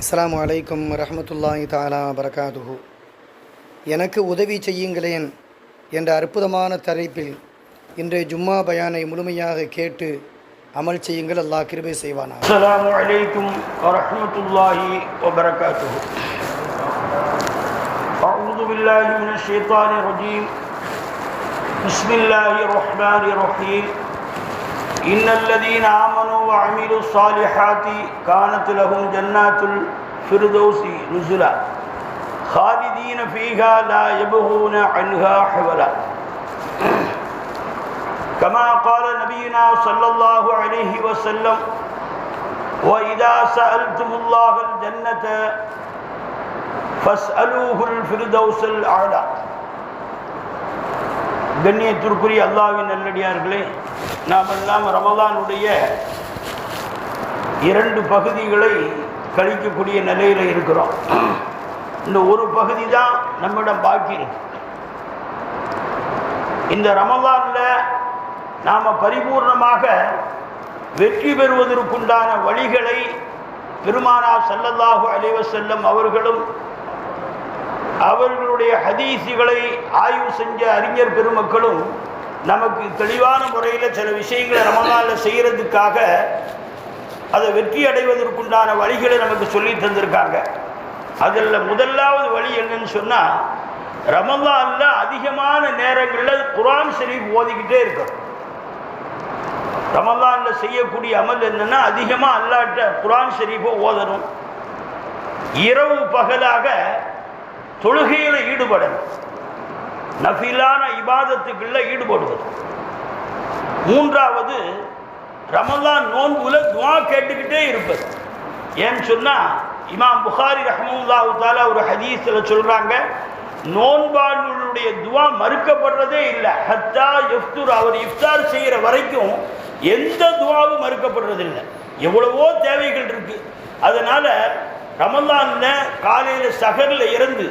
அஸ்ஸலாமு அலைக்கும் வரஹ்மத்துல்லாஹி தாலா வரகாதுஹு எனக்கு உதவி செய்யுங்களேன் என்ற அற்புதமான தலைப்பில் இன்றைய ஜும்மா பயானை முழுமையாக கேட்டு அமல் செய்யுங்கள் அல்லாஹ் கிருபை செய்வானா السلام عليكم ورحمة الله وبركاته أعوذ بالله من الشيطان الرجيم بسم الله الرحمن الرحيم إن الذين آمنوا وعملوا الصالحات كانت لهم جنات الفردوس نزلا خالدين فيها لا يبغون عنها حولا كما قال نبينا صلى الله عليه وسلم وإذا سألتم الله الجنة فاسألوه الفردوس الأعلى கண்ணியத்திற்குரிய அல்லாவின் நல்லடியார்களே நாம் எல்லாம் ரமலானுடைய இரண்டு பகுதிகளை கழிக்கக்கூடிய நிலையில் இருக்கிறோம். இந்த ஒரு பகுதி தான் நம்மிடம் பாக்கி இருக்கு. இந்த ரமலானில் நாம் பரிபூர்ணமாக வெற்றி பெறுவதற்குண்டான வழிகளை பெருமானா சல்லல்லாஹு அலைவசல்லம் அவர்களும் அவர்களுடைய ஹதீசுகளை ஆய்வு செஞ்ச அறிஞர் பெருமக்களும் நமக்கு தெளிவான முறையில் சில விஷயங்களை ரமலானில் செய்கிறதுக்காக அதை வெற்றி அடைவதற்குண்டான வழிகளை நமக்கு சொல்லி தந்திருக்காங்க. அதில் முதலாவது வழி என்னன்னு சொன்னால் ரமலானில் அதிகமான நேரங்களில் குரான் ஷரீஃப் ஓதிக்கிட்டே இருக்கும் ரமலானில் செய்யக்கூடிய அமல் என்னென்னா அதிகமாக அல்லாட்ட குரான் ஷரீஃபை ஓதணும். இரவு பகலாக தொழுகையில் ஈடுபடணும். நஃபிலான இபாதத்துக்குள்ள ஈடுபடுவது. மூன்றாவது ரமலான் நோன்புல துவா கேட்டுக்கிட்டே இருப்பது. ஏன்னு சொன்னால் இமாம் புகாரி ரஹமுல்லாஹு தாலா ஒரு ஹதீஸில் சொல்கிறாங்க நோன்பாளர்களுடைய துவா மறுக்கப்படுறதே இல்லை. ஹத்தா எஃப்தூர் அவர் இஃப்தார் செய்கிற வரைக்கும் எந்த துவாவும் மறுக்கப்படுறதில்லை எவ்வளவோ தேவைகள் இருக்கு. அதனால ரமலான்ல காலையில் சகரில் இருந்து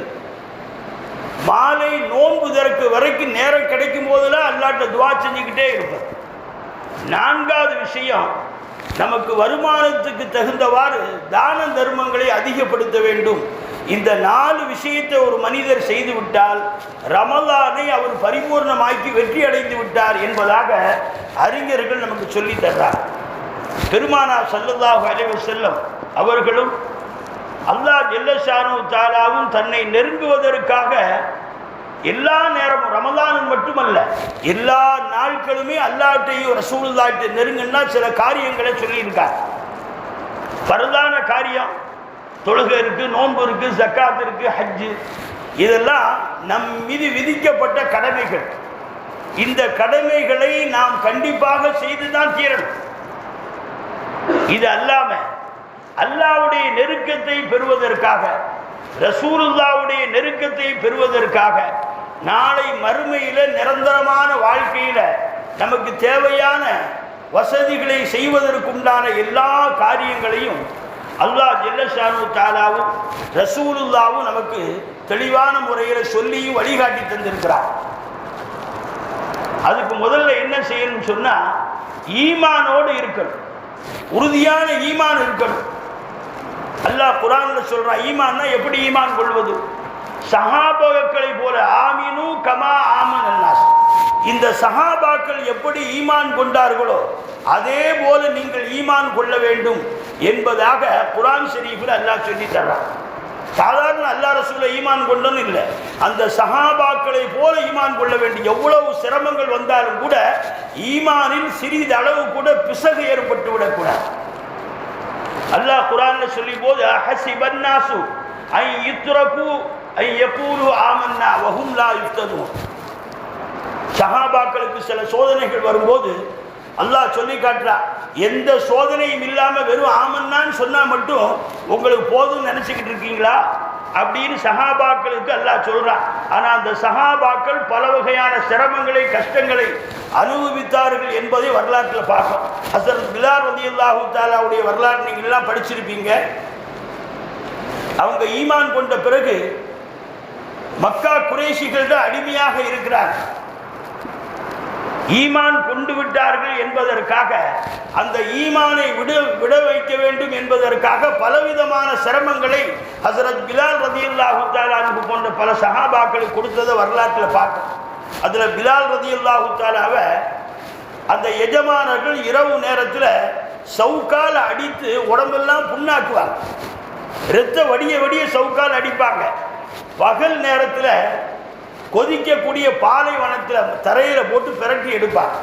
மாலை நோன்புதற்கு வரைக்கும் நேரம் கிடைக்கும் போதெல்லாம் அல்லாட்ட துவா செஞ்சுக்கிட்டே இருப்போம். நான்காவது விஷயம் நமக்கு வருமானத்துக்கு தகுந்தவாறு தான தர்மங்களை அதிகப்படுத்த வேண்டும். இந்த நாலு விஷயத்தை ஒரு மனிதர் செய்துவிட்டால் ரமலானை அவர் பரிபூர்ணமாக்கி வெற்றி அடைந்து விட்டார் என்பதாக அறிஞர்கள் நமக்கு சொல்லித் தர்றார் பெருமானா சல்லல்லாஹு அலைஹி செல்லம் அவர்களும் அல்லாஹ் ஜெல்லஷானு தாலாவும் தன்னை நெருங்குவதற்காக எல்லா நேரமும் ரமதானும் மட்டுமல்ல எல்லா நாட்களுமே அல்லாட்டையும் ரசூலுல்லாட்டு நெருங்குன்னா சில காரியங்களை சொல்லியிருக்கார். பரதான காரியம். தொழுகை இருக்கு நோன்பு இருக்கு ஜக்காத் இருக்கு ஹஜ்ஜு. இதெல்லாம் நம் மீது விதிக்கப்பட்ட கடமைகள். இந்த கடமைகளை நாம் கண்டிப்பாக செய்துதான் தீரணும். இது அல்லாமல் அல்லாவுடைய நெருக்கத்தை பெறுவதற்காக ரசூலுல்லாவுடைய நெருக்கத்தை பெறுவதற்காக நாளை மறுமையில் நிரந்தரமான வாழ்க்கையில் நமக்கு தேவையான வசதிகளை செய்வதற்குண்டான எல்லா காரியங்களையும் அல்லாஹ் ஜெல்லஷானு தாலாவும் ரசூலுல்லாவும் நமக்கு தெளிவான முறையில் சொல்லியும் வழிகாட்டி தந்திருக்கிறார். அதுக்கு முதல்ல என்ன செய்யணும்னு சொன்னால் ஈமானோடு இருக்கணும். உறுதியான ஈமான் இருக்கணும். அல்லாஹ் குரான்ல சொல்றான் ஈமான்னா எப்படி ஈமான் கொள்வது? சஹாபாக்களை போல ஆமினு கமா ஆமன் அல்லாஸ் இந்த சஹாபாக்கள் எப்படி ஈமான் கொண்டார்களோ அதே போல நீங்கள் ஈமான் கொள்ள வேண்டும் என்பதாக குரான் ஷெரீஃபில் அல்லாஹ் சொல்லி தர்றான் சாதாரண அல்லா ரசூல ஈமான் கொண்டனும் இல்லை. அந்த சஹாபாக்களை போல ஈமான் கொள்ள வேண்டும். எவ்வளவு சிரமங்கள் வந்தாலும் கூட ஈமானில் சிறிது அளவு கூட பிசகு ஏற்பட்டு விடக்கூடாது அல்லாஹ் குரான்ல சொல்லி போது ஹசிபன்னாசு ஐ யுத்ரகு ஐ யகூலு ஆமன்னா வஹும் லா யுஃப்தனூன் சஹாபாக்களுக்கு சில சோதனைகள் வரும்போது அல்லாஹ் சொல்லி காட்டுறா எந்த சோதனையும் இல்லாமல் வெறும் ஆமன்னான்னு சொன்னால் மட்டும் உங்களுக்கு போதும்னு நினச்சிக்கிட்டு இருக்கீங்களா? அப்படின்னு சஹாபாக்களுக்கு அல்லாஹ் சொல்கிறான் ஆனால் அந்த சஹாபாக்கள் பல வகையான சிரமங்களை கஷ்டங்களை அனுபவித்தார்கள் என்பதை வரலாற்றில் பார்க்கும் அசர் பிலார் ரதி அல்லாஹூ தாலாவுடைய வரலாறு நீங்கள்லாம் படிச்சிருப்பீங்க. அவங்க ஈமான் கொண்ட பிறகு மக்கா குறைஷிகளிட அடிமையாக இருக்கிறார் ஈமான் கொண்டு விட்டார்கள் என்பதற்காக அந்த ஈமானை விட விட வைக்க வேண்டும் என்பதற்காக பலவிதமான சிரமங்களை ஹசரத் பிலால் ரதியுல்லாஹு தாலானுக்கு போன்ற பல சஹாபாக்களுக்கு கொடுத்ததை வரலாற்றில் பார்க்கணும். அதில் பிலால் ரதியுல்லாஹு தாலாவை அந்த எஜமானர்கள் இரவு நேரத்தில் சவுக்கால் அடித்து உடம்பெல்லாம் புண்ணாக்குவாங்க. ரத்த வடிய வடிய சவுக்கால் அடிப்பாங்க. பகல் நேரத்தில் கொதிக்கக்கூடிய பாலைவனத்தில் தரையில் போட்டு பிரட்டி எடுப்பாங்க.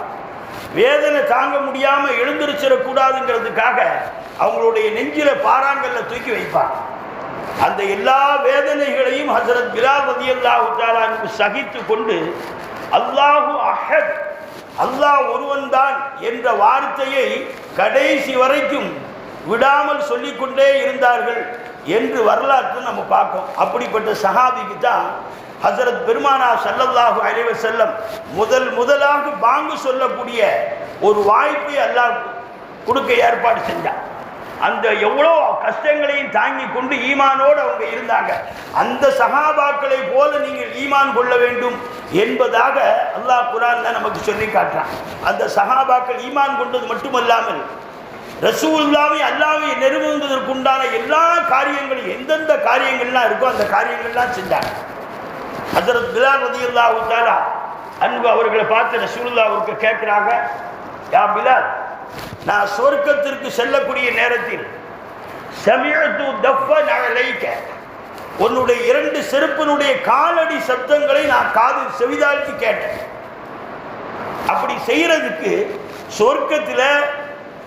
வேதனை தாங்க முடியாமல் எழுந்திருச்சிடக்கூடாதுங்கிறதுக்காக அவங்களுடைய நெஞ்சில பாறாங்கல்ல தூக்கி வைப்பாங்க. அந்த எல்லா வேதனைகளையும் ஹசரத் பிலால் ரதியல்லாஹு தாலானுக்கு சகித்து கொண்டு அல்லாஹு அஹத் அல்லாஹ் ஒருவன்தான் என்ற வார்த்தையை கடைசி வரைக்கும் விடாமல் சொல்லிக்கொண்டே இருந்தார்கள் என்று வரலாற்று நம்ம பார்க்கோம். அப்படிப்பட்ட சஹாபிக்கு தான் ஹசரத் பெருமானா சல்லல்லாஹு அலைஹி செல்லம் முதல் முதலாக பாங்கு சொல்லக்கூடிய ஒரு வாய்ப்பை அல்லாஹ் கொடுக்க ஏற்பாடு செஞ்சான். அந்த எவ்வளோ கஷ்டங்களையும் தாங்கி கொண்டு ஈமானோடு அவங்க இருந்தாங்க. அந்த சகாபாக்களை போல நீங்கள் ஈமான் கொள்ள வேண்டும் என்பதாக அல்லாஹ் குரான்ல நமக்கு சொல்லி காட்டுறான். அந்த சகாபாக்கள் ஈமான் கொண்டது மட்டுமல்லாமல் ரசூல்லாவை அல்லாவை நெருங்குவதற்குண்டான எல்லா காரியங்களும் எந்தெந்த காரியங்கள்லாம் இருக்கோ அந்த காரியங்கள்லாம் செஞ்சாங்க. ஹசரத் பிலால் ரதியுல்லாஹு தாரா அன்பு அவர்களை பார்த்து ரசூலுல்லாவுக்கு கேட்குறாங்க யா பிலால் நான் சொர்க்கத்திற்கு செல்லக்கூடிய நேரத்தில் சமியத்து தஃப நகலைக்க உன்னுடைய இரண்டு செருப்பினுடைய காலடி சப்தங்களை நான் காது செவிதாழ்த்தி கேட்டேன். அப்படி செய்யறதுக்கு சொர்க்கத்தில்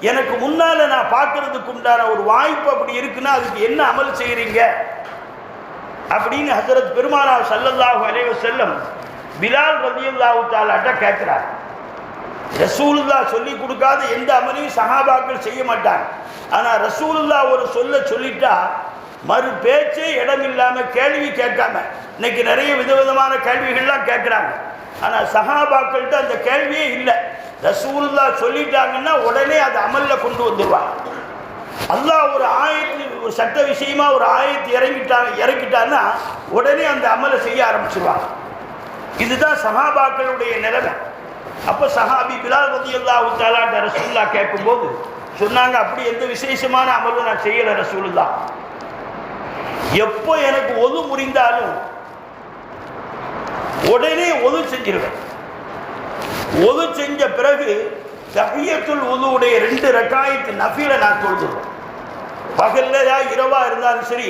எனக்கு முன்னால நான் பார்க்கறதுக்கு உண்டான ஒரு வாய்ப்பு அப்படி இருக்குன்னா அதுக்கு என்ன அமல் செய்யறீங்க? அப்படின்னு ஹசரத் பெருமானா சல்லல்லாஹு அலைவ செல்லம் பிலால் ரதியுல்லாஹு தாலாட்ட கேட்கிறார். ரசூலுல்லா சொல்லி கொடுக்காத எந்த அமலையும் சஹாபாக்கள் செய்ய மாட்டாங்க. ஆனால் ரசூலுல்லா ஒரு சொல்ல சொல்லிட்டா மறு பேச்சே இடம் இல்லாமல் கேள்வி கேட்காம இன்னைக்கு நிறைய விதவிதமான கேள்விகள்லாம் கேட்குறாங்க. ஆனால் சஹாபாக்கள்கிட்ட அந்த கேள்வியே இல்லை. ரசூலுல்லா சொல்லிட்டாங்கன்னா உடனே அதை அமல்ல கொண்டு வந்துடுவாங்க அல்லாஹ் ஒரு ஆயத்து ஒரு சட்ட விஷயமா ஒரு ஆயத்து இறங்கிட்டாங்க இறக்கிட்டான்னா உடனே அந்த அமலை செய்ய ஆரம்பிச்சிருவாங்க. இதுதான் சஹாபாக்களுடைய நிலைமை. அப்போ சஹாபி பிலால் ரதி அல்லா தாலாட்ட ரசூல்லா கேட்கும்போது சொன்னாங்க அப்படி எந்த விசேஷமான அமலும் நான் செய்யலை ரசூலுல்லா எப்போ எனக்கு ஒது முறிந்தாலும் உடனே ஒது செஞ்சிருவேன். ஒது செஞ்ச பிறகு தஹியத்துல் உதுவுடைய ரெண்டு ரெக்காயத்து நஃபீலை நான் தொழுதுருவேன். பகல்லையா இரவா இருந்தாலும் சரி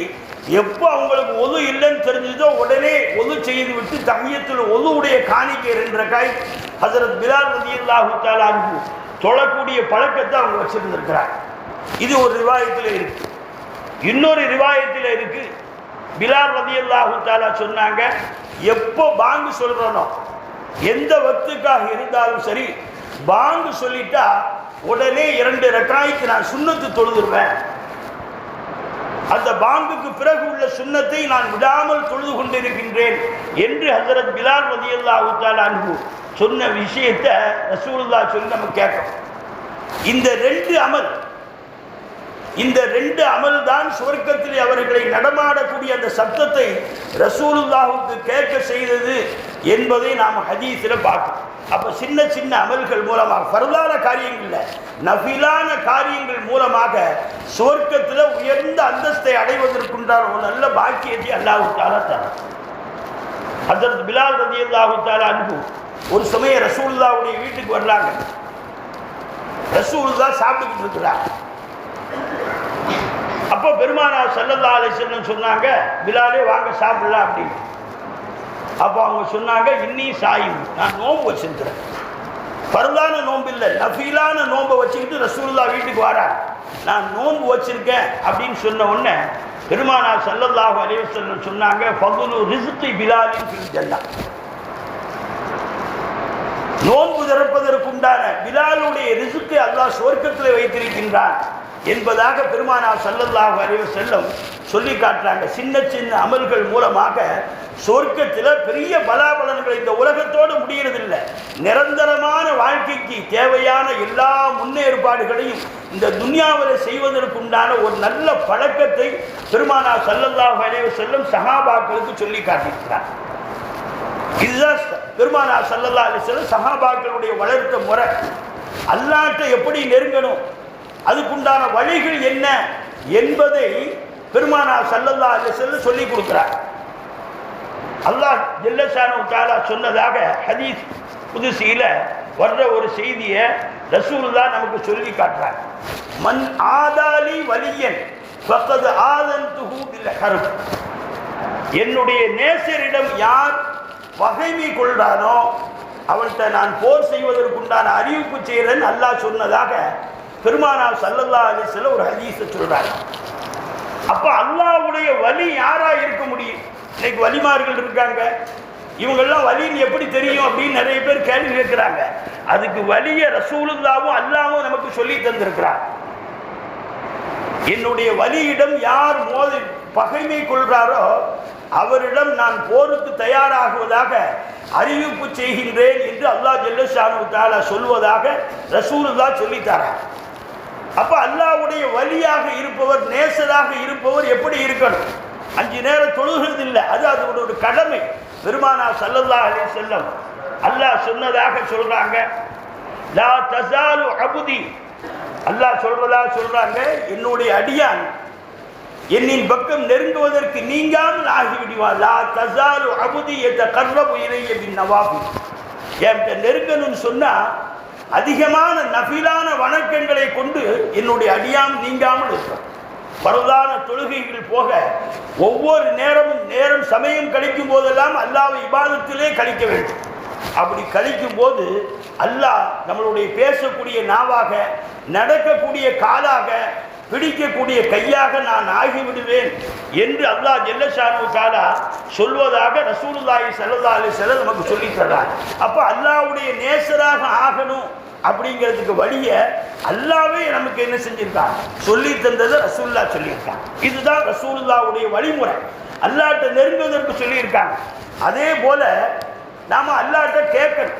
எப்போ அவங்களுக்கு ஒது இல்லைன்னு தெரிஞ்சதோ உடனே ஒது செய்து விட்டு தஹியத்துல் ஒதுவுடைய காணிக்கை ரெண்டு காய் ஹசரத் பிலால் ரதியல்லாஹு தாலான்னு தொழக்கூடிய பழக்கத்தை அவங்க வச்சிருந்திருக்கிறார். இது ஒரு ரிவாயத்தில் இருக்கு. இன்னொரு ரிவாயத்தில் இருக்கு. பிலால் ரதியல்லாஹு தாலா சொன்னாங்க எப்போ பாங்கு சொல்கிறனோ எந்த வத்துக்காக இருந்தாலும் சரி பாங்கு சொல்லிட்டா உடனே இரண்டு ரெக்காய்க்கு நான் சுண்ணத்து தொழுதுருவேன். அந்த பாம்புக்கு பிறகு உள்ள சுண்ணத்தை நான் விடாமல் தொழுது கொண்டிருக்கின்றேன் என்று ஹசரத் பிலால் ரதியல்லாஹு உத்தால் அன்பு சொன்ன விஷயத்தை ரசூல்லா சொல்லி நம்ம கேட்கணும் இந்த ரெண்டு அமல் இந்த ரெண்டு அமல் தான் சுவர்க்கத்தில் அவர்களை நடமாடக்கூடிய அந்த சத்தத்தை ரசூலுல்லாவுக்கு கேட்க செய்தது என்பதை நாம் ஹதீஸில் பார்க்கணும் அப்போ சின்ன சின்ன அமல்கள் மூலமாக பருதான காரியங்கள்ல நபிலான காரியங்கள் மூலமாக சுவர்க்கத்தில் உயர்ந்த அந்தஸ்தை அடைவதற்குண்டான ஒரு நல்ல பாக்கியத்தை அல்லாஹு தரும். தரான் பிலால் ரதி அல்லாஹு அன்பு ஒரு சமயம் ரசூலுல்லாவுடைய வீட்டுக்கு வர்றாங்க. ரசூலுல்லா சாப்பிட்டுக்கிட்டு இருக்கிறார் அப்போ பெருமானா செல்லல்லா அலிசல்லம் சொன்னாங்க பிலாலே வாங்க சாப்பிடலாம் அப்படின்னு. அப்போ அவங்க சொன்னாங்க இன்னி சாயும். நான் நோன்பு வச்சிருக்கிறேன். பரந்தான நோன்பு இல்லை நஃபீலான நோன்பை வச்சுக்கிட்டு ரசூல்லா வீட்டுக்கு வராங்க நான் நோன்பு வச்சிருக்கேன் அப்படின்னு சொன்ன உடனே பெருமானார் சல்லல்லாஹு அலைஹி சொன்னாங்க ஃபதுலு ரிசுத்து பிலாலின் ஃபில் நோன்பு திறப்பதற்குண்டான பிலாலுடைய ரிசுக்கு அல்லாஹ் சுவர்க்கத்தில் வைத்திருக்கின்றான். என்பதாக பெருமானார் சல்லல்லாஹு அறிவு செல்லும் சொல்லி காட்டுறாங்க. சின்ன சின்ன அமல்கள் மூலமாக சொர்க்கத்தில் பெரிய பலாபலன்கள் இந்த உலகத்தோடு முடியறதில்லை. நிரந்தரமான வாழ்க்கைக்கு தேவையான எல்லா முன்னேற்பாடுகளையும் இந்த துன்யாவில் செய்வதற்குண்டான ஒரு நல்ல பழக்கத்தை பெருமானா சல்லல்லாஹ் அலைஹி செல்லும் சஹாபாக்களுக்கு சொல்லி காட்டியிருக்கிறார். இதுதான் பெருமானா சல்லல்லா செல்லும் சஹாபாக்களுடைய வளர்த்த முறை. அல்லாட்ட எப்படி நெருங்கணும்? அதுக்குண்டான வழிகள் என்ன என்பதை பெருமானார் சல்லல்லா அலிஸ்வலம் சொல்லி கொடுக்கிறார். அல்லாஹ் ஜெல்லசானு தாலா சொன்னதாக ஹதீஸ் புதுசியில் வர்ற ஒரு செய்தியை ரசூலுல்லா நமக்கு சொல்லி காட்டுறார். மன் ஆதாலி வலியன் பக்கது ஆதன் துகூபில் கரும் என்னுடைய நேசரிடம் யார் பகைமை கொள்றானோ அவன்கிட்ட நான் போர் செய்வதற்குண்டான அறிவிப்பு செய்கிறேன் அல்லாஹ் சொன்னதாக பெருமானார் சல்லல்லா அலிஸ்ல ஒரு ஹதீஸை சொல்கிறாங்க அப்ப அல்லாஹ்வுடைய வலி யாரா இருக்க முடியும்? இன்னைக்கு வலிமார்கள் இருக்காங்க. இவங்கெல்லாம் வலின்னு எப்படி தெரியும் அப்படின்னு நிறைய பேர் கேள்வி கேட்கிறாங்க. அதுக்கு வலிய ரசூலுல்லாவும் அல்லாவும் நமக்கு சொல்லி தந்திருக்கிறார். என்னுடைய வலியிடம் யார் மோதி பகைமை கொள்கிறாரோ அவரிடம் நான் போருக்கு தயாராகுவதாக அறிவிப்பு செய்கின்றேன் என்று அல்லாஹ் ஜெல்லஷானு தாலா சொல்வதாக ரசூலுல்லா சொல்லித்தாரார் அப்ப அல்லாவுடைய வழியாக இருப்பவர் நேசராக இருப்பவர் எப்படி இருக்கணும்? அஞ்சு நேரம் தொழுகிறது இல்லை அது அதனுடைய ஒரு கடமை. பெருமானா சல்லல்லா அலி செல்லம் அல்லாஹ் சொன்னதாக சொல்றாங்க. லா தசாலு அபுதி. அல்லாஹ் சொல்றதா சொல்றாங்க என்னுடைய அடியான் என்னின் பக்கம் நெருங்குவதற்கு நீங்காமல் ஆகிவிடுவான் லா தசாலு அபுதி என்ற கர்வபு உயிரை என் நவாபி என்கிட்ட நெருங்கணும்னு சொன்னா அதிகமான நபிலான வணக்கங்களை கொண்டு என்னுடைய அடியாம் நீங்காமல் இருக்கும் பரவலான தொழுகைகள் போக ஒவ்வொரு நேரமும் நேரம் சமயம் கழிக்கும் போதெல்லாம் அல்லாஹ் இபாதத்திலே கழிக்க வேண்டும். அப்படி கழிக்கும் போது அல்லாஹ் நம்மளுடைய பேசக்கூடிய நாவாக நடக்கக்கூடிய காலாக பிடிக்கக்கூடிய கையாக நான் ஆகிவிடுவேன் என்று அல்லாஹ் ஜெல்லஷானு தாலா சொல்வதாக ரசூலுல்லாஹி சல்லா அலி செல்ல நமக்கு சொல்லித் தர்றார் அப்போ அல்லாஹ்வுடைய நேசராக ஆகணும் அப்படிங்கிறதுக்கு வழியை அல்லாவே நமக்கு என்ன செஞ்சிருக்கான்? சொல்லி தந்ததை ரசூல்லா சொல்லியிருக்கான். இதுதான் ரசூல்லாவுடைய வழிமுறை. அல்லாட்ட நெருங்குவதற்கு சொல்லியிருக்காங்க. அதே போல நாம அல்லாட்ட கேட்கணும்.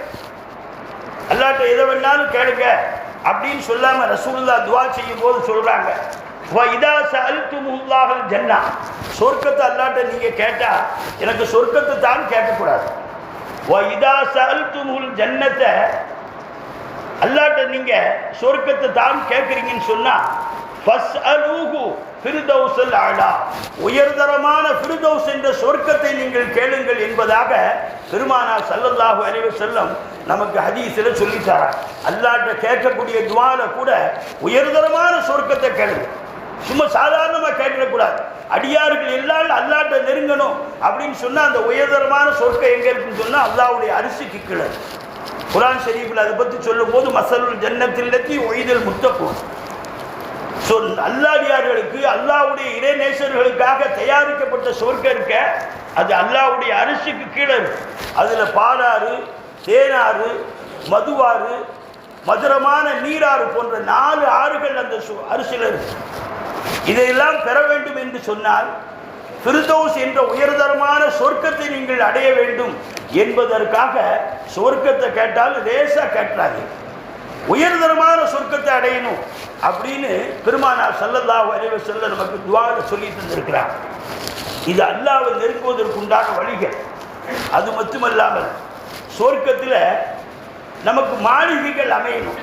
அல்லாட்ட எதை வேணாலும் கேளுங்க. அப்படின்னு சொல்லாம ரசூல்லா துவா செய்யும் போது சொல்றாங்க இதா ஜன்னா. சொர்க்கத்தை அல்லாட்ட நீங்க கேட்டா எனக்கு சொர்க்கத்தை தான் கேட்கக்கூடாது. இதா ஜன்னத்தை அல்லாட்ட நீங்க சொர்க்கத்தை தான் கேட்குறீங்கன்னு சொன்னா ஃபஸ் அலூஹு உயர்தரமான ஃபிர்தௌஸ் என்ற சொர்க்கத்தை நீங்கள் கேளுங்கள் என்பதாக பெருமானார் சல்லல்லாஹு அறிவு செல்லும் நமக்கு ஹதீஸில் சொல்லித்தாரார் அல்லாட்ட கேட்கக்கூடிய துவால கூட உயர்தரமான சொர்க்கத்தை கேளுங்க. சும்மா சாதாரணமாக கேட்கக்கூடாது அடியார்கள் எல்லாரும் அல்லாட்ட நெருங்கணும் அப்படின்னு சொன்னால் அந்த உயர்தரமான சொர்க்கம் எங்கே இருக்குன்னு சொன்னால் அல்லாவுடைய அரிசிக்கு கீழே. குரான் ஷரீஃபில் அதை பற்றி சொல்லும்போது மசலுல் ஜன்னத்தில்லத்தி ஒய்தல் முத்தப்போம் சொல் அல்லாடியார்களுக்கு அல்லாவுடைய இறைநேசர்களுக்காக தயாரிக்கப்பட்ட சொர்க்கம் இருக்க அது அல்லாவுடைய அரிசிக்கு கீழே இருக்கு. அதில் பாலாறு தேனாறு மதுவாறு மதுரமான நீராறு போன்ற நாலு ஆறுகள் அந்த சு- அரிசியில் இருக்கு. இதையெல்லாம் பெற வேண்டும் என்று சொன்னால் பிரிதோஸ் என்ற உயர்தரமான சொர்க்கத்தை நீங்கள் அடைய வேண்டும் என்பதற்காக சொர்க்கத்தை கேட்டால் லேசாக கேட்டாது உயர்தரமான சொர்க்கத்தை அடையணும் அப்படின்னு பெருமானார் சல்லல்லா வரைவ செல்ல நமக்கு துவால சொல்லி தந்திருக்கிறார் இது அல்லாவை நெருங்குவதற்குண்டான வழிகள். அது மட்டுமல்லாமல் சொர்க்கத்தில் நமக்கு மாளிகைகள் அமையணும்.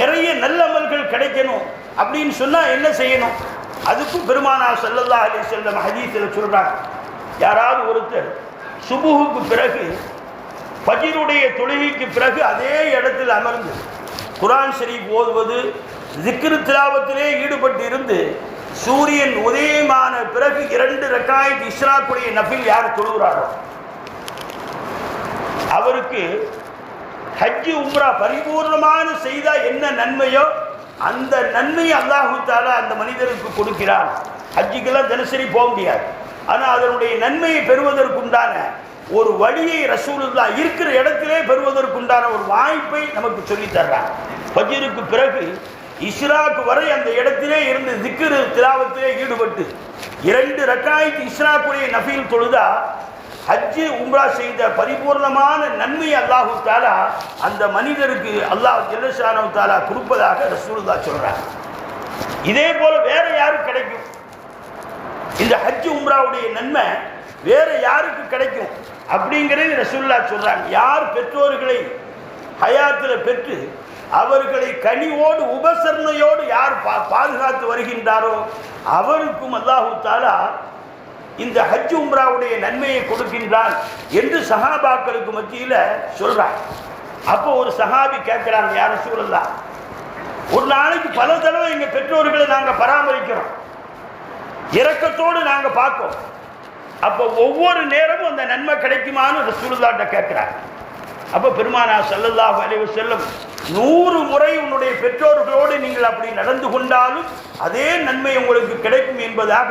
நிறைய நல்லமல்கள் கிடைக்கணும் அப்படின்னு சொன்னால் என்ன செய்யணும்? அதுக்கும் பெருமானா செல்லல்லா அலி செல்லம் ஹதீஸில் சொல்கிறாங்க யாராவது ஒருத்தர் சுபுகுக்கு பிறகு பஜிருடைய தொழுகைக்கு பிறகு அதே இடத்தில் அமர்ந்து குரான் ஷரீப் ஓதுவது திக்ரு திலாவத்திலே ஈடுபட்டு இருந்து சூரியன் உதயமான பிறகு இரண்டு ரக்காயத் இஸ்ராக்குடைய நபில் யார் தொழுகிறாரோ அவருக்கு ஹஜ்ஜு உம்ரா பரிபூர்ணமான செய்தால் என்ன நன்மையோ அந்த நன்மையை அல்லாஹு தாலா அந்த மனிதருக்கு கொடுக்கிறான். ஹஜ்ஜுக்கெல்லாம் தினசரி போக முடியாது. ஆனால் அதனுடைய நன்மையை பெறுவதற்குண்டான ஒரு வழியை ரசூலுல்லா இருக்கிற இடத்திலே பெறுவதற்குண்டான ஒரு வாய்ப்பை நமக்கு சொல்லித் தர்றான். பிறகு இஸ்ராக்கு வரை அந்த இடத்திலே இருந்து திக்ரு திலாவத்திலே ஈடுபட்டு இரண்டு ரக்காய்க்கு இஸ்ராக்குடைய நஃபீல் தொழுதா ஹஜ்ஜு உம்ரா செய்த பரிபூர்ணமான நன்மை அல்லாஹு தாலா அந்த மனிதருக்கு அல்லாஹ் ஜெல்லஷானு தாலா கொடுப்பதாக ரசூலுல்லா சொல்கிறார் இதே போல் வேற யாருக்கு கிடைக்கும்? இந்த ஹஜ்ஜு உம்ராவுடைய நன்மை வேற யாருக்கு கிடைக்கும்? அப்படிங்கிறது ரசூல்லா சொல்கிறாங்க யார் பெற்றோர்களை ஹயாத்தில் பெற்று அவர்களை கனிவோடு உபசரணையோடு யார் பா பாதுகாத்து வருகின்றாரோ அவருக்கும் அல்லாஹு தாலா இந்த ஹஜ் உம்ராவுடைய நன்மையை கொடுக்கின்றான் என்று சஹாபாக்களுக்கு மத்தியில் சொல்கிறான் அப்போ ஒரு சஹாபி கேட்குறாங்க யாரும் சூழல்லா ஒரு நாளைக்கு பல தடவை எங்கள் பெற்றோர்களை நாங்கள் பராமரிக்கிறோம். இரக்கத்தோடு நாங்கள் பார்க்கோம். அப்போ ஒவ்வொரு நேரமும் அந்த நன்மை கிடைக்குமான்னு ரசூலுல்லாட்ட கேட்குறாங்க அப்போ பெருமானா செல்லல்லாஹ் அலைஹி செல்லும் நூறு முறை உன்னுடைய பெற்றோர்களோடு நீங்கள் அப்படி நடந்து கொண்டாலும் அதே நன்மை உங்களுக்கு கிடைக்கும் என்பதாக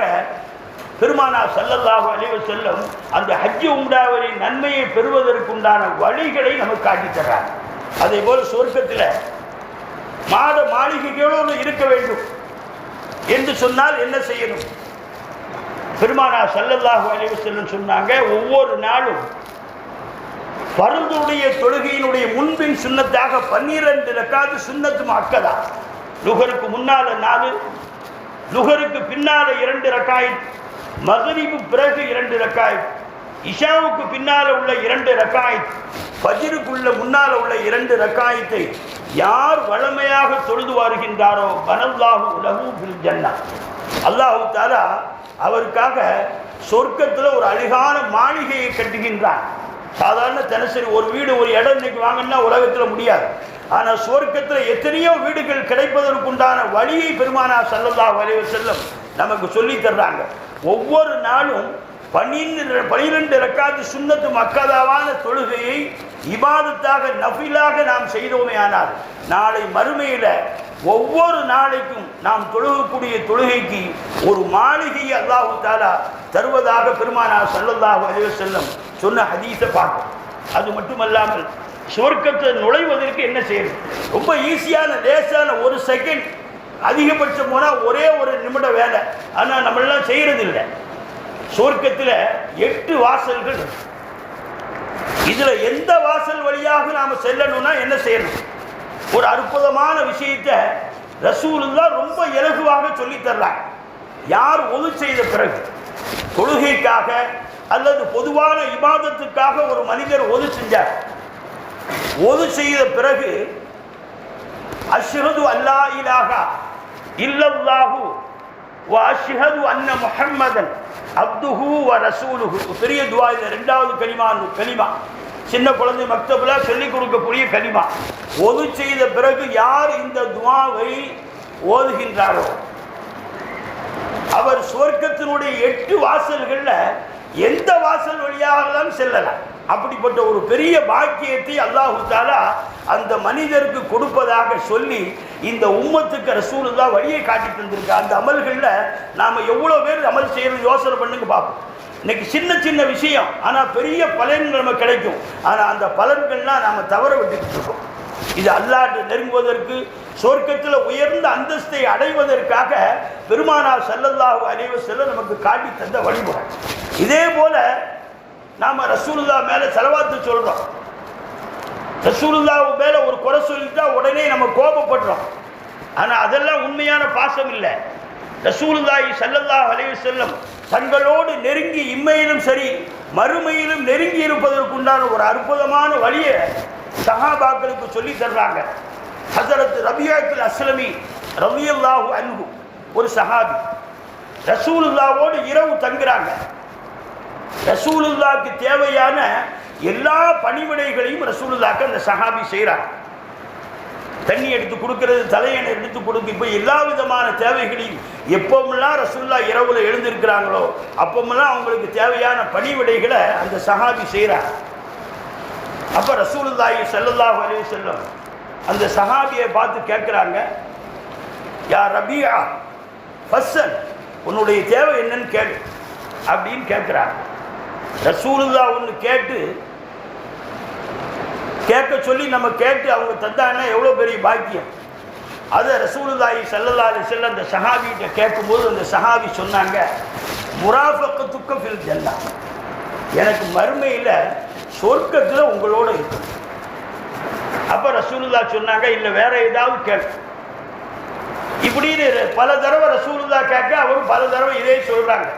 பெருமானா செல்லல்லாக அழிவு செல்லும் அந்த ஹஜ்ஜி உண்டாவரின் நன்மையை பெறுவதற்குண்டான வழிகளை நமக்கு காட்டித் அதே போல் சொர்க்கத்தில் மாத மாளிகைகளோடு இருக்க வேண்டும் என்று சொன்னால் என்ன செய்யணும்? பெருமானா செல்லல்லாக அழிவு செல்லும் சொன்னாங்க ஒவ்வொரு நாளும் பருந்துடைய தொழுகையினுடைய முன்பின் சுண்ணத்தாக பன்னிரண்டு ரக்காது சுண்ணத்து மக்கதா லுகருக்கு முன்னால நாலு லுகருக்கு பின்னால இரண்டு ரக்காயத் மகரிபு பிறகு இரண்டு ரக்காயத். இஷாவுக்கு பின்னால உள்ள இரண்டு ரக்காயத். பஜிருக்குள்ள முன்னால உள்ள இரண்டு ரக்காயத்தை யார் வளமையாக தொழுது வருகின்றாரோ பனல்லாஹு உலகு பில் ஜன்னா அல்லாஹு தாலா அவருக்காக சொர்க்கத்தில் ஒரு அழகான மாளிகையை கட்டுகின்றான். சாதாரண தினசரி ஒரு வீடு ஒரு இடம் இன்னைக்கு வாங்கினா உலகத்தில் முடியாது. ஆனால் சொர்க்கத்தில் எத்தனையோ வீடுகள் கிடைப்பதற்குண்டான வழியை பெருமானா சல்லல்லாஹு அலைஹி செல்லும் நமக்கு சொல்லி தர்றாங்க. ஒவ்வொரு நாளும் பன்னிரண்டு பனிரெண்டு ரக்காத்து சுண்ணத்து மக்கதாவான தொழுகையை இபாதத்தாக நஃபிலாக நாம் செய்தோமே ஆனால் நாளை மறுமையில் ஒவ்வொரு நாளைக்கும் நாம் தொழுகக்கூடிய தொழுகைக்கு ஒரு மாளிகையை அல்லாஹு தாலா தருவதாக பெருமானார் ஸல்லல்லாஹு அலைஹி செல்லம் சொன்ன ஹதீஸை பார்க்கும் அது மட்டுமல்லாமல் சுவர்க்கத்தை நுழைவதற்கு என்ன செய்யணும்? ரொம்ப ஈஸியான லேசான ஒரு செகண்ட் அதிகபட்சம் போனால் ஒரே ஒரு நிமிடம் வேலை. ஆனால் நம்மளாம் செய்கிறது இல்லை எட்டு வாசல்கள் இதில் எந்த வாசல் வழியாக நாம் செல்லணும்னா என்ன செய்யணும்? ஒரு அற்புதமான விஷயத்தை ரசூலுல்லா ரொம்ப இலகுவாக சொல்லி தர்றாங்க. யார் ஒது செய்த பிறகு தொழுகைக்காக அல்லது பொதுவான இபாதத்துக்காக ஒரு மனிதர் ஒது செஞ்சார். ஒது செய்த பிறகு அஷ்ரது அல்லா இல்லல்லாஹு. வாஷிஹது அன்ன முஹம்மதன் அப்துஹு வ ரசூலுஹு. பெரிய துவா இந்த ரெண்டாவது கனிமா கனிமா. சின்ன குழந்தை மக்தபில் சொல்லிக் கொடுக்கக்கூடிய கனிமா. ஒது செய்த பிறகு யார் இந்த துவாவை ஓதுகின்றாரோ? அவர் சுவர்க்கத்தினுடைய எட்டு வாசல்களில் எந்த வாசல் வழியாகலாம் செல்லலாம். அப்படிப்பட்ட ஒரு பெரிய பாக்கியத்தை அல்லாஹு தாலா அந்த மனிதருக்கு கொடுப்பதாக சொல்லி இந்த உம்மத்துக்கு ரசூலுல்லா வழியை காட்டி தந்திருக்கு அந்த அமல்களில் நாம் எவ்வளோ பேர் அமல் செய்கிறது யோசனை பண்ணுங்க பார்ப்போம் இன்னைக்கு சின்ன சின்ன விஷயம் ஆனால் பெரிய பலன்கள் நமக்கு கிடைக்கும். ஆனால் அந்த பலன்கள்லாம் நாம் தவற விட்டுக்கிட்டு இருக்கோம். இது அல்லாட்டு நெருங்குவதற்கு சொர்க்கத்தில் உயர்ந்த அந்தஸ்தை அடைவதற்காக பெருமானார் ஸல்லல்லாஹு அலைஹி செல்ல நமக்கு காட்டி தந்த வழிமுறை. இதே போல நாம ரசூலுல்லா மேல செலவாத்து சொல்றோம். ரசூலுல்லா மேல ஒரு குறை சொல்லிட்டா உடனே நம்ம கோபப்படுறோம். ஆனா அதெல்லாம் உண்மையான பாசம் இல்லை. ரசூலுல்லாஹி ஸல்லல்லாஹு அலைஹி செல்லும் தங்களோடு நெருங்கி இம்மையிலும் சரி மறுமையிலும் நெருங்கி இருப்பதற்குண்டான ஒரு அற்புதமான வழியை சஹாபாக்களுக்கு சொல்லி தர்றாங்க. ஹசரத் ரபியாத்துல் அஸ்லமி ரபியல்லாஹு அன்பு ஒரு சஹாபி. ரசூலுல்லாவோடு இரவு தங்குறாங்க. ரசூலுல்லாக்கு தேவையான எல்லா பணிவிடைகளையும் ரசூலுல்லாக்கு அந்த சஹாபி செய்கிறாங்க தண்ணி எடுத்து கொடுக்கறது தலையணை எடுத்து கொடுக்கு இப்போ எல்லா விதமான தேவைகளையும் எப்போமெல்லாம் ரசூல்லா இரவில் எழுந்திருக்கிறாங்களோ அப்போமெல்லாம் அவங்களுக்கு தேவையான பணிவிடைகளை அந்த சஹாபி செய்கிறாங்க அப்போ ரசூலுல்லாஹி செல்லல்லா அலைஹி செல்லும் அந்த சஹாபியை பார்த்து கேட்குறாங்க யா ரபியா ஃபஸ்ஸன் உன்னுடைய தேவை என்னன்னு கேளு. அப்படின்னு கேட்குறாங்க. ரசூலுல்லா ஒன்று கேட்டு கேட்க சொல்லி நம்ம கேட்டு அவங்க தந்தாங்கன்னா எவ்வளோ பெரிய பாக்கியம். அதை ரசூலுல்லாஹி ஸல்லல்லாஹு செல்ல வஸல்லம் அந்த சஹாபிகிட்ட கேட்கும்போது அந்த சஹாபி சொன்னாங்க முராஃபக்கத்துக்க ஃபில் ஜல்லா எனக்கு மறுமையில் சொர்க்கத்தில் உங்களோட இருக்கும். அப்போ ரசூலுல்லா சொன்னாங்க இல்லை வேற ஏதாவது கேட்கும் இப்படின்னு பல தடவை ரசூலுல்லா கேட்க அவரும் பல தடவை இதே சொல்கிறாங்க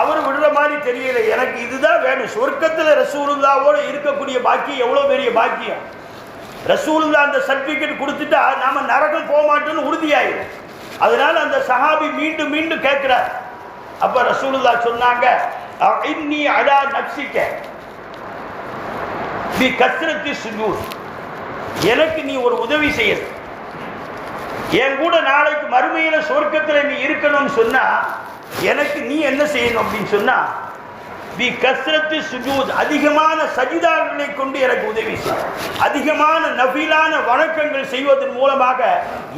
அவர் விடுற மாதிரி தெரியல. எனக்கு இதுதான் வேணும். சொர்க்கத்தில் ரசூலுல்லாவோடு இருக்கக்கூடிய பாக்கியம் எவ்வளோ பெரிய பாக்கியம்? ரசூலுல்லா அந்த சர்டிஃபிகேட் கொடுத்துட்டா நாம நரகம் போக மாட்டோம்னு உறுதியாயிடும் அதனால அந்த சஹாபி மீண்டும் மீண்டும் கேட்கிறார். அப்ப ரசூலுல்லா சொன்னாங்க இன்னி அடா நப்சிக்க பி கஸ்ரத்தி சுஜூத் எனக்கு நீ ஒரு உதவி செய்யணும். என் கூட நாளைக்கு மறுமையில சொர்க்கத்தில் நீ இருக்கணும்னு சொன்னா எனக்கு நீ என்ன செய்யணும் அப்படின்னு சொன்னா பி கஸ்ரத்து சுஜூத் அதிகமான சஜிதாக்களை கொண்டு எனக்கு உதவி செய். அதிகமான நபிலான வணக்கங்கள் செய்வதன் மூலமாக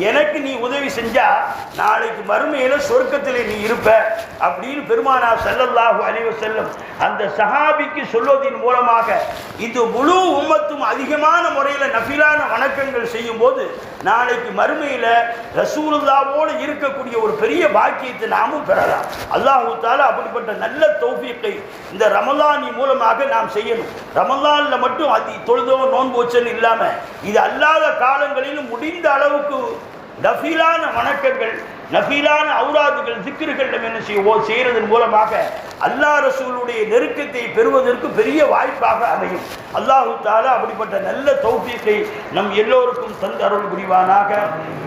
எனக்கு நீ உதவி செஞ்சா நாளைக்கு மறுமையில சொர்க்கத்தில் நீ இருப்ப அப்படின்னு பெருமானா ஸல்லல்லாஹு அலைஹி செல்லும் அந்த சஹாபிக்கு சொல்வதன் மூலமாக இந்த முழு உம்மத்தும் அதிகமான முறையில் நபிலான வணக்கங்கள் செய்யும் போது நாளைக்கு மறுமையில ரசூலுல்லாவோடு இருக்கக்கூடிய ஒரு பெரிய பாக்கியத்தை நாமும் பெறலாம். அல்லாஹூத்தால அப்படிப்பட்ட நல்ல தௌபியத்தை இந்த ரமலானி மூலமாக நாம் செய்யணும். ரமலான்ல மட்டும் அதி தொழுதோ நோன்பு வச்சன்னு இல்லாம இது அல்லாத காலங்களிலும் முடிந்த அளவுக்கு நஃபீலான வணக்கங்கள் நஃபீலான அவுராதுகள் திக்கிர்கள் நம்ம என்ன செய்வோம்? செய்யறதன் மூலமாக அல்லா ரசூலுடைய நெருக்கத்தை பெறுவதற்கு பெரிய வாய்ப்பாக அமையும். அல்லாஹு தாலா அப்படிப்பட்ட நல்ல தௌஃபீக்கை நம் எல்லோருக்கும் தந்து அருள் புரிவானாக.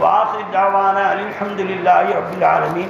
வாசி ஜாவான அலிஹம்துல்லாஹி அப்துல் ஆலமி